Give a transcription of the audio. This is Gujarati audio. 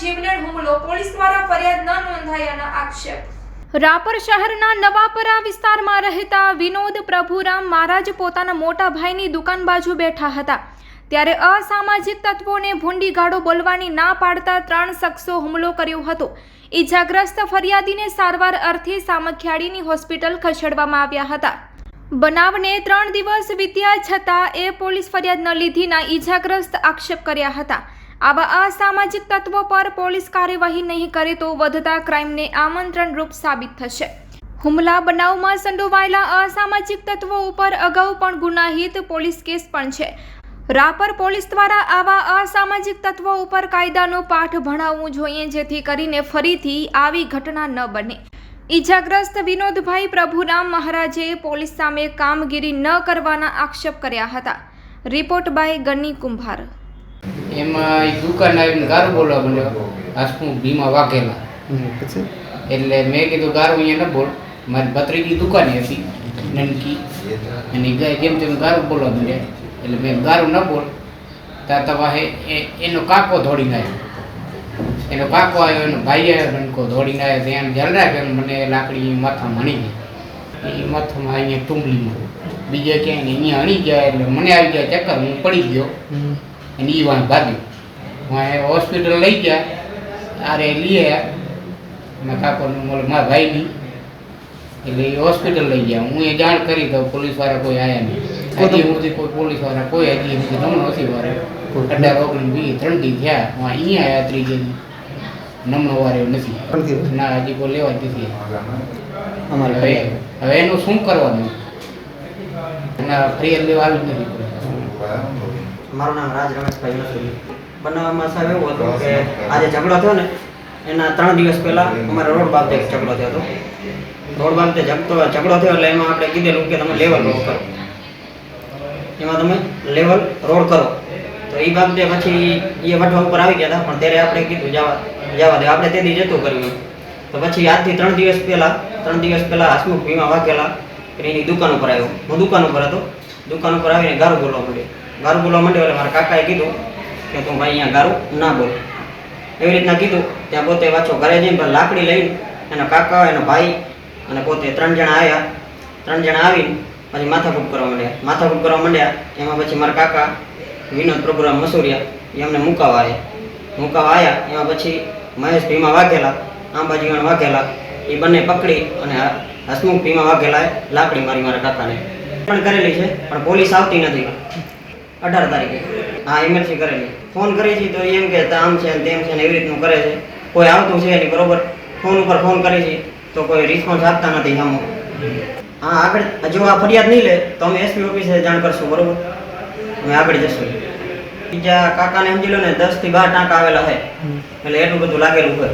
જીવલેણ હુમલો પોલીસ દ્વારા ફરિયાદ ન નોંધાયાના આક્ષેપ. રાપર શહેરના નવાપરા વિસ્તારમાં રહેતા વિનોદ પ્રભુરામ મહારાજ પોતાના મોટા ભાઈની દુકાન બાજુ બેઠા હતા. ત્યારે અસામાજિક તત્વોને ભૂંડી ગાળો બોલવાની ના પાડતા ત્રણ શખ્સો હુમલો કર્યો હતો. ઈજાગ્રસ્ત ફરિયાદીને સારવાર અર્થે સામખિયાળીની હોસ્પિટલ ખસેડવામાં આવ્યા હતા. બનાવને ત્રણ દિવસ વીત્યા છતાં એ પોલીસ ફરિયાદ ન લીધીના ઈજાગ્રસ્ત આક્ષેપ કર્યા હતા. આવા અસામાજિક તત્વો પર પોલીસ કાર્યવાહી નહીં કરે તો વધતા ક્રાઇમને આમંત્રણ રૂપ સાબિત થશે. હુમલા બનાવમાં સંડોવાયેલા અસામાજિક તત્વો ઉપર અગાઉ પણ ગુનાહિત પોલીસ કેસ પણ છે. રાપર પોલીસ દ્વારા આવા અસામાજિક તત્વો ઉપર કાયદાનો પાઠ ભણાવવું જોઈએ જેથી કરીને ફરીથી આવી ઘટના ન બને. ઈજાગ્રસ્ત વિનોદભાઈ પ્રભુરામ મહારાજે પોલીસ સામે કામગીરી ન કરવાના આક્ષેપ કર્યા હતા. રિપોર્ટ બાય ગની કુંભાર. એમાં એ દુકાન આવીને ગારું બોલવા માંડ્યો. શું ભીમા વાઘેલા. પછી? એટલે મેં કીધું ગારું અહીંયા ન બોલ. મારી ભત્રીજી દુકાને હતી નનકી. અને જેમ તેમ ગારું બોલવા માંડ્યા. એટલે મેં ગારું ન બોલ. ત્યાં તમારે એનો કાકો ધોડીને આવ્યો. એનો કાકો આવ્યો એનો ભાઈ આવ્યો નનકો દોડીને આવ્યો. ત્યાં ધ્યાન રાખ્યો મને લાકડી માથામાં હણી ગઈ. એ માથામાં અહીંયા ટુંબલીમાં. બીજે ક્યાંય અહીંયા હણી ગયા એટલે મને આવી ગયા ચક્કર હું પડી ગયો. અને એ વાંક ભાગ્યું હું હોસ્પિટલ લઈ ગયા અરે લઈ આવ્યા મારા કાકોને મોલે મારા ભાઈની એટલે એ હોસ્પિટલ લઈ ગયા. હું એ જાણ કરી તો પોલીસવાળા કોઈ આવ્યા નહીં. હજી સુધી કોઈ પોલીસવાળા કોઈ હજી સુધી નમણો નથી વારે અઢાર ઓગણીસ વીસ ત્રણ દી થયા. હું અહીંયા આવ્યા ત્રીજે દી નમણો વારે નથી. નથી ના હજી કોઈ લેવા જ નથી અમારે હવે હવે એનું શું કરવાનું? એના ફરિયાદ લેવા આવી જ નથી. મારું નામ રાજ રમેશભાઈ નસુલી બનાવવામાં સાહેબ એવું હતું કે આજે ઝઘડો થયો ને એના ત્રણ દિવસ પહેલા અમારે રોડ બાબતે ઝઘડો થયો હતો. રોડ બાબતે ઝઘડો ઝઘડો થયો એટલે એમાં આપણે કીધેલું કે તમે લેવલ રોડ કરો. એમાં તમે લેવલ રોડ કરો. તો એ બાબતે પછી એ વઠવા ઉપર આવી ગયા હતા પણ ત્યારે આપણે કીધું જવા જવા દે. આપણે તેથી જતું કર્યું તો પછી આજથી ત્રણ દિવસ પહેલાં ત્રણ દિવસ પહેલાં હસમુખ ભીમા વાઘેલા એની દુકાન ઉપર આવ્યો. હું દુકાન ઉપર હતો. દુકાન ઉપર આવીને ગારું બોલવા માંડ્યો. ગારું બોલવા માંડ્યો એટલે મારા કાકાએ કીધું કે તું ભાઈ અહીંયા ગારું ના બોલ. એવી રીતના કીધું, ત્યાં પોતે વાંચો ઘરે જઈને લાકડી લઈને એના કાકા, એનો ભાઈ અને પોતે ત્રણ જણા આવ્યા ત્રણ જણા આવીને પછી માથાકૂટ કરવા માંડ્યા. માથાકૂટ કરવા માંડ્યા, એમાં પછી મારા કાકા વિનોદ પ્રભુરામ મસુરિયા એ અમને મુકાવા આવ્યા મુકાવા આવ્યા એમાં પછી મહેશ ભીમા વાઘેલા આંબાજીવન વાઘેલા, એ બંને પકડી અને હસમુખ ભીમા વાઘેલાએ લાકડી મારી મારા કાકાને. પણ કરેલી છે, પણ પોલીસ આવતી નથી. અઢાર તારીખે. હા એમએલસી કરેલી. ફોન કરી છે તો એમ કે આમ છે ને તેમ છે ને એવી રીતનું કરે છે. કોઈ આવતું છે નહીં બરોબર? ફોન ઉપર ફોન કરી છે તો કોઈ રિસ્પોન્સ આપતા નથી સામો હા આગળ જો આ ફરિયાદ નહીં લે તો અમે એસપી ઓફિસે જાણ કરશું બરોબર? અમે આગળ જશું. બીજા કાકાને સમજી લો ને દસથી બાર ટાંકા આવેલા છે. એટલે એટલું બધું લાગેલું હોય.